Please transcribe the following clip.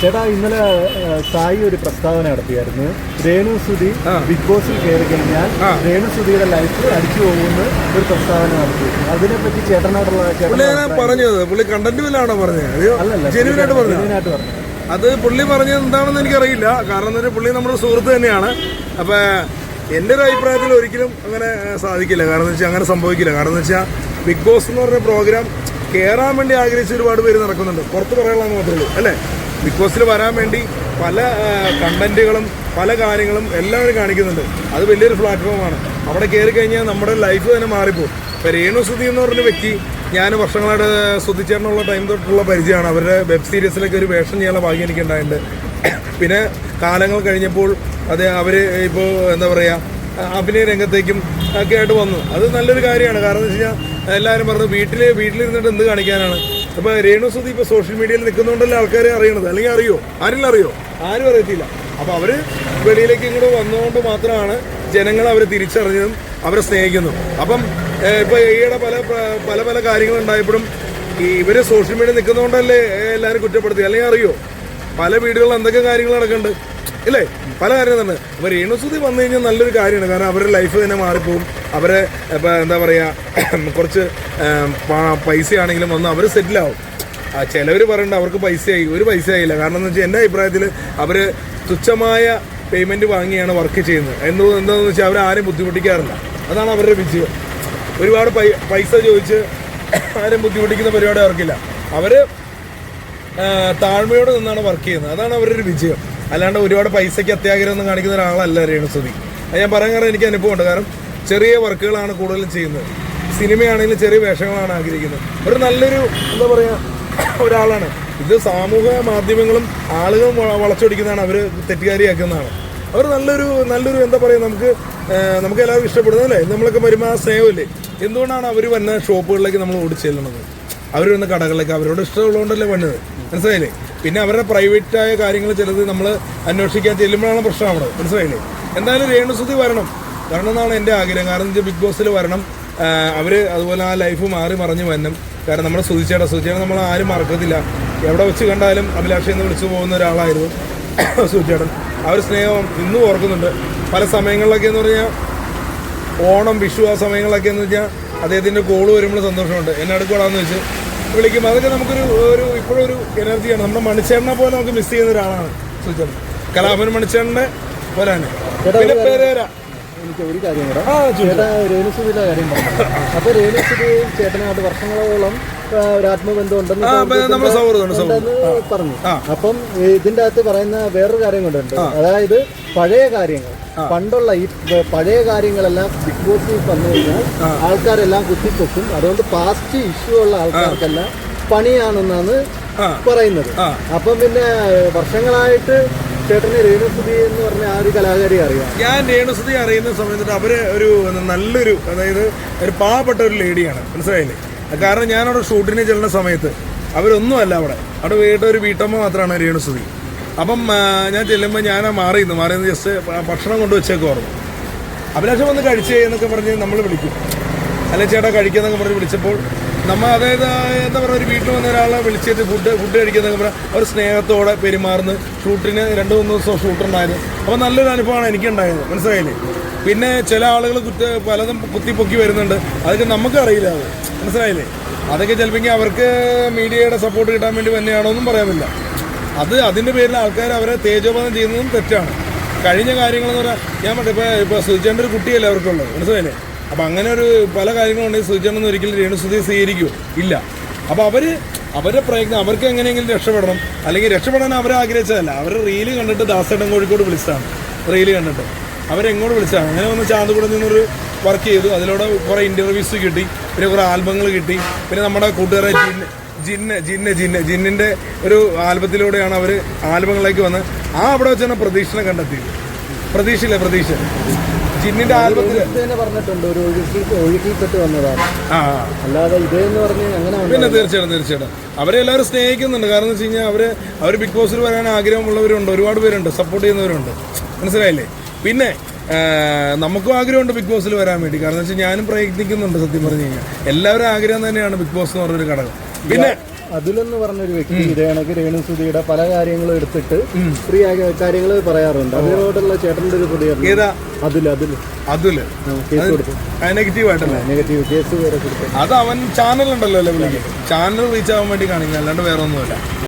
ചേട്ടാ ഇന്നലെ സായി ഒരു പ്രസ്താവന നടത്തിയായിരുന്നു. രേണു സുധി ബിഗ് ബോസിൽ കയറി കഴിഞ്ഞാൽ. രേണു സുധിയുടെ ലൈഫ് അടിച്ചു പോകുമെന്ന് ഒരു പ്രസ്താവന നടത്തി അതിനെ പറ്റി അഭിപ്രായം? പറഞ്ഞത്? പുള്ളി കണ്ടന്റുമില്ലാണോ പറഞ്ഞത്? ജെനുവിനായിട്ട് പറഞ്ഞു പറഞ്ഞു അത് പുള്ളി പറഞ്ഞത് എന്താണെന്ന് എനിക്കറിയില്ല. കാരണം എന്താ പുള്ളി നമ്മുടെ സുഹൃത്ത് തന്നെയാണ്. അപ്പൊ എന്റെ ഒരു അഭിപ്രായത്തിൽ ഒരിക്കലും അങ്ങനെ സാധിക്കില്ല. കാരണം എന്ന് വെച്ചാൽ അങ്ങനെ സംഭവിക്കില്ല. കാരണം എന്ന് വെച്ചാൽ ബിഗ് ബോസ് എന്ന് പറഞ്ഞ പ്രോഗ്രാം കയറാൻ വേണ്ടി ആഗ്രഹിച്ച ഒരുപാട് പേര് നടക്കുന്നുണ്ട്. പുറത്ത് പറയാനുള്ളത് മാത്രമേ ഉള്ളൂ. അല്ലേ? ബിഗ് ബോസിൽ വരാൻ വേണ്ടി പല കണ്ടന്റുകളും പല കാര്യങ്ങളും എല്ലാവരും കാണിക്കുന്നുണ്ട്. അത് വലിയൊരു പ്ലാറ്റ്ഫോമാണ്. അവിടെ കയറി കഴിഞ്ഞാൽ നമ്മുടെ ലൈഫ് തന്നെ മാറിപ്പോകും ഇപ്പം രേണു സുധി എന്ന് പറഞ്ഞ വ്യക്തി ഞാൻ വർഷങ്ങളായിട്ട് സുധിച്ചേട്ടനുള്ള ടൈം തൊട്ടുള്ള പരിചയമാണ്. അവരുടെ വെബ് സീരീസിലൊക്കെ ഒരു വേഷം ചെയ്യാനുള്ള ഭാഗ്യം എനിക്ക് ഉണ്ടായിട്ടുണ്ട് പിന്നെ കാലങ്ങൾ കഴിഞ്ഞപ്പോൾ അത് അവർ ഇപ്പോൾ എന്താ പറയുക അഭിനയ രംഗത്തേക്കും ഒക്കെ ആയിട്ട് വന്നു. അത് നല്ലൊരു കാര്യമാണ്. കാരണം എന്ന് വെച്ച് കഴിഞ്ഞാൽ എല്ലാവരും പറഞ്ഞു വീട്ടിൽ വീട്ടിലിരുന്നിട്ട് എന്ത് കാണിക്കാനാണ്? അപ്പോൾ രേണു സുധി സോഷ്യൽ മീഡിയയിൽ നിൽക്കുന്നതുകൊണ്ടല്ലേ ആൾക്കാരെ അറിയണത്? അല്ലെങ്കിൽ അറിയോ? ആരെങ്കിലും അറിയോ? ആരും അറിയത്തില്ല. അപ്പോൾ അവർ വെളിയിലേക്ക് ഇങ്ങോട്ട് വന്നതുകൊണ്ട് മാത്രമാണ് ജനങ്ങൾ അവരെ തിരിച്ചറിഞ്ഞതും അവരെ സ്നേഹിക്കുന്നു അപ്പം ഇപ്പൊ ഈയിടെ പല പല പല കാര്യങ്ങൾ ഉണ്ടായപ്പോഴും ഈ ഇവർ സോഷ്യൽ മീഡിയ നിൽക്കുന്നതുകൊണ്ടല്ലേ എല്ലാവരും കുറ്റപ്പെടുത്തി അല്ലെങ്കിൽ അറിയോ? പല വീടുകളിൽ എന്തൊക്കെ കാര്യങ്ങൾ നടക്കുന്നുണ്ട്? ഇല്ലേ? പല കാര്യം തന്നെ അപ്പൊ രേണുസുതി വന്നു കഴിഞ്ഞാൽ നല്ലൊരു കാര്യമാണ്. കാരണം അവരുടെ ലൈഫ് തന്നെ മാറിപ്പോവും. അവരെ ഇപ്പൊ എന്താ പറയാ കുറച്ച് പൈസയാണെങ്കിലും വന്ന് അവർ സെറ്റിലാവും ചിലവർ പറയണ്ട അവർക്ക് പൈസയായി. ഒരു പൈസ ആയില്ല കാരണം എന്ന് വെച്ചാൽ എന്റെ അഭിപ്രായത്തിൽ അവർ തുച്ഛമായ പേയ്മെന്റ് വാങ്ങിയാണ് വർക്ക് ചെയ്യുന്നത്. എന്തോ എന്താണെന്ന് വെച്ചാൽ അവർ ആരും ബുദ്ധിമുട്ടിക്കാറില്ല. അതാണ് അവരുടെ വിജയം. ഒരുപാട് പൈസ ചോദിച്ച് ആരും ബുദ്ധിമുട്ടിക്കുന്ന പരിപാടി അവർക്കില്ല. അവർ താഴ്മയോട് നിന്നാണ് വർക്ക് ചെയ്യുന്നത്. അതാണ് അവരുടെ വിജയം. അല്ലാണ്ട് ഒരുപാട് പൈസയ്ക്ക് അത്യാഗ്രഹം കാണിക്കുന്ന ഒരാളല്ല രേണുസുതി അത് ഞാൻ പറയാൻ കാരണം എനിക്ക് അനുഭവമുണ്ട്. കാരണം ചെറിയ വർക്കുകളാണ് കൂടുതലും ചെയ്യുന്നത്. സിനിമയാണെങ്കിലും ചെറിയ വേഷങ്ങളാണ് ആഗ്രഹിക്കുന്നത്. ഒരു നല്ലൊരു എന്താ പറയാ ഒരാളാണ്. ഇത് സാമൂഹ്യ മാധ്യമങ്ങളും ആളുകളും വള- വളച്ചൊടിക്കുന്നതാണ്. അവർ തെറ്റുകാരിയാക്കുന്നതാണ് അവർ നല്ലൊരു നല്ലൊരു എന്താ പറയുക നമുക്ക് നമുക്ക് ഇഷ്ടപ്പെടുന്നത് അല്ലേ? നമ്മളൊക്കെ വരുമ്പോൾ ആ സ്നേഹമില്ലേ? എന്തുകൊണ്ടാണ് അവർ വന്ന ഷോപ്പുകളിലേക്ക് നമ്മൾ ഓടിച്ചെല്ലുന്നത് അവർ വന്ന കടകളിലേക്ക് അവരോട് ഇഷ്ടമുള്ളതുകൊണ്ടല്ലേ വന്നത്? മനസ്സിലായില്ലേ? പിന്നെ അവരുടെ പ്രൈവറ്റ് ആയ കാര്യങ്ങൾ ചിലത് നമ്മൾ അന്വേഷിക്കാൻ ചെല്ലുമ്പോഴാണ് പ്രശ്നം അവിടെ. മനസ്സിലായില്ലേ? എന്തായാലും രേണുസുതി വരണം. വരണം എന്നാണ് എന്റെ ആഗ്രഹം. കാരണം വെച്ചാൽ ബിഗ് ബോസിൽ വരണം. അവർ അതുപോലെ ആ ലൈഫ് മാറി മറിഞ്ഞു വരണം. കാരണം നമ്മുടെ സുതിച്ചേട്ട സുതിച്ചേട്ടൻ നമ്മൾ ആരും മറക്കത്തില്ല. എവിടെ വെച്ച് കണ്ടാലും അഭിലാഷയിൽ നിന്ന് വിളിച്ചു പോകുന്ന ഒരാളായിരുന്നു സുതിച്ചേട്ടൻ ആ ഒരു സ്നേഹം ഇന്നും ഓർക്കുന്നുണ്ട്. പല സമയങ്ങളിലൊക്കെ എന്ന് പറഞ്ഞാൽ ഓണം വിഷു ആ സമയങ്ങളൊക്കെ എന്ന് വെച്ചാൽ അദ്ദേഹത്തിന്റെ കോൾ വരുമ്പോൾ സന്തോഷമുണ്ട്. എന്നെ അടുക്കൂടാന്ന് വെച്ച് വിളിക്കും. അതൊക്കെ നമുക്കൊരു ഒരു ഇപ്പോഴും ഒരു എനർജിയാണ്. നമ്മുടെ മണിച്ചേട്ടനെ പോലെ നമുക്ക് മിസ് ചെയ്യുന്ന ഒരാളാണ് സുചേട്ടൻ കലാഭൻ മണിച്ചേട്ടന്റെ പോലാണ് പിന്നെ പേരേര. എനിക്ക് ഒരു കാര്യം കൂടെ. ചേട്ടാ കാര്യം പറഞ്ഞു അപ്പൊ രേണുസുധി ചേട്ടനായിട്ട് വർഷങ്ങളോളം ഒരു ആത്മബന്ധം ഉണ്ടെന്ന് പറഞ്ഞു. അപ്പം ഇതിന്റെ അകത്ത് പറയുന്ന വേറൊരു കാര്യം കൊണ്ടുണ്ട് അതായത് പഴയ കാര്യങ്ങൾ. പണ്ടുള്ള ഈ പഴയ കാര്യങ്ങളെല്ലാം ബിഗ് ബോസിൽ വന്നു കഴിഞ്ഞാൽ ആൾക്കാരെല്ലാം കുത്തിപ്പൊക്കും. അതുകൊണ്ട് പാസ്റ്റ് ഇഷ്യൂ ഉള്ള ആൾക്കാർക്കെല്ലാം പണിയാണെന്നാണ് പറയുന്നത്. അപ്പം പിന്നെ വർഷങ്ങളായിട്ട് ചേട്ടന് രേണുസുതി എന്ന് പറഞ്ഞ ആ ഒരു കലാകാരി അറിയാം. ഞാൻ രേണുസുതി അറിയുന്ന സമയത്ത് അവർ ഒരു നല്ലൊരു അതായത് ഒരു പാവപ്പെട്ട ഒരു ലേഡിയാണ്. മനസ്സിലായില്ലേ? കാരണം ഞാൻ അവിടെ ഷൂട്ടിന് ചെല്ലുന്ന സമയത്ത് അവരൊന്നുമല്ല അവിടെ. അവിടെ വീട്ടൊരു വീട്ടമ്മ മാത്രമാണ് രേണുസുതി. അപ്പം ഞാൻ ചെല്ലുമ്പോൾ ഞാൻ മാറിയിരുന്നു. മാറിയെന്ന് ജസ്റ്റ് ഭക്ഷണം കൊണ്ട് വെച്ചേക്കുമായിരുന്നു അഭിലാഷം വന്ന് കഴിച്ചേ എന്നൊക്കെ പറഞ്ഞ് നമ്മൾ വിളിക്കും. അല്ലെ ചേട്ടാ കഴിക്കാന്നൊക്കെ പറഞ്ഞ് വിളിച്ചപ്പോൾ നമ്മൾ അതായത് എന്താ പറയുക ഒരു വീട്ടിൽ വന്ന ഒരാളെ വിളിച്ചിട്ട് ഫുഡ് ഫുഡ് കഴിക്കുന്നൊക്കെ പറഞ്ഞാൽ അവർ സ്നേഹത്തോടെ പെരുമാറുന്നു. ഷൂട്ടിന് രണ്ട് മൂന്ന് ദിവസം ഷൂട്ടുണ്ടായിരുന്നു. അപ്പോൾ നല്ലൊരു അനുഭവമാണ് എനിക്കുണ്ടായത് മനസ്സിലായില്ലേ? പിന്നെ ചില ആളുകൾ കുറ്റ പലതും കുത്തിപ്പൊക്കി വരുന്നുണ്ട്. അതൊക്കെ നമുക്കറിയില്ല അത്. മനസ്സിലായില്ലേ? അതൊക്കെ ചിലപ്പോൾ അവർക്ക് മീഡിയയുടെ സപ്പോർട്ട് കിട്ടാൻ വേണ്ടി തന്നെയാണോ ഒന്നും പറയാനില്ല അത് അതിന്റെ പേരിൽ ആൾക്കാർ അവരെ തേജോപാനം ചെയ്യുന്നതും തെറ്റാണ്. കഴിഞ്ഞ കാര്യങ്ങളെന്ന് പറഞ്ഞാൽ ഞാൻ പറഞ്ഞു ഇപ്പോൾ ഇപ്പോൾ സുചേണ്ട ഒരു കുട്ടിയല്ലേ അവർക്കുള്ളത്. മനസ്സിലായില്ലേ? അപ്പം അങ്ങനെ ഒരു പല കാര്യങ്ങളുണ്ടെങ്കിൽ സുചേണ്ടെന്ന് ഒരിക്കലും രേണുസുതി സ്വീകരിക്കുമോ ഇല്ല. അപ്പോൾ അവർ അവരുടെ പ്രയത്നം അവർക്ക് എങ്ങനെയെങ്കിലും രക്ഷപ്പെടണം. അല്ലെങ്കിൽ രക്ഷപ്പെടാൻ അവരെ ആഗ്രഹിച്ചതല്ല. അവർ റീൽ കണ്ടിട്ട് ദാസേട്ടൻ കോഴിക്കോട് വിളിച്ചതാണ്. റീൽ കണ്ടിട്ട്. അവരെങ്ങോട്ട് വിളിച്ചതാണ്? അങ്ങനെ വന്ന് ചാന്തുകൂടെ നിന്നൊരു വർക്ക് ചെയ്തു. അതിലൂടെ കുറേ ഇന്റർവ്യൂസ് കിട്ടി. പിന്നെ കുറേ ആൽബങ്ങൾ കിട്ടി. പിന്നെ നമ്മുടെ കൂട്ടുകാരെ ജിന്ന് ജിന്ന് ജിന്ന് ജിന്ന് ജിന്നിന്റെ ഒരു ആൽബത്തിലൂടെയാണ് അവർ ആൽബങ്ങളിലേക്ക് വന്ന്. ആ അവിടെ വെച്ചാണ് പ്രതീക്ഷനെ കണ്ടെത്തിയത് പ്രതീക്ഷയില്ല? പ്രതീക്ഷ. ജിന്നിന്റെ ആൽബത്തിൽ പറഞ്ഞിട്ടുണ്ട്. ഒരു വന്നതാണ്. അല്ലാതെ ഇതേന്ന് പറഞ്ഞ് അങ്ങനെ പിന്നെ തീർച്ചയായിട്ടും തീർച്ചയായിട്ടും. അവരെ എല്ലാവരും സ്നേഹിക്കുന്നുണ്ട്. കാരണം എന്ന് വെച്ച് കഴിഞ്ഞാൽ അവർ അവർ ബിഗ് ബോസിൽ വരാൻ ആഗ്രഹമുള്ളവരുണ്ട്. ഒരുപാട് പേരുണ്ട്. സപ്പോർട്ട് ചെയ്യുന്നവരുണ്ട്. മനസ്സിലായില്ലേ? പിന്നെ നമുക്കും ആഗ്രഹമുണ്ട് ബിഗ് ബോസിൽ വരാൻ വേണ്ടി. കാരണം വെച്ചാൽ ഞാനും പ്രയത്നിക്കുന്നുണ്ട് സത്യം പറഞ്ഞു കഴിഞ്ഞാൽ. എല്ലാവരും ആഗ്രഹം തന്നെയാണ് ബിഗ് ബോസ് എന്ന് പറഞ്ഞൊരു ഘടകം. പിന്നെ അതിലെന്ന് പറഞ്ഞൊരു വ്യക്തി രേണക്ക് രേണുസുതിയുടെ പല കാര്യങ്ങളും എടുത്തിട്ട് ഫ്രീ കാര്യങ്ങൾ പറയാറുണ്ട്. അതിനോടുള്ള ചേട്ടന്റെ ഒരു പ്രതികരണം. അതിൽ അതിൽ കൊടുത്തു. നെഗറ്റീവ് ആയിട്ടല്ലേ? നെഗറ്റീവ് കേസ് വരെ അത് അവൻ ചാനൽ ഉണ്ടല്ലോ ചാനൽ റീച്ച് ആവാൻ വേണ്ടി കാണിക്കുക അല്ലാണ്ട് വേറെ ഒന്നുമില്ല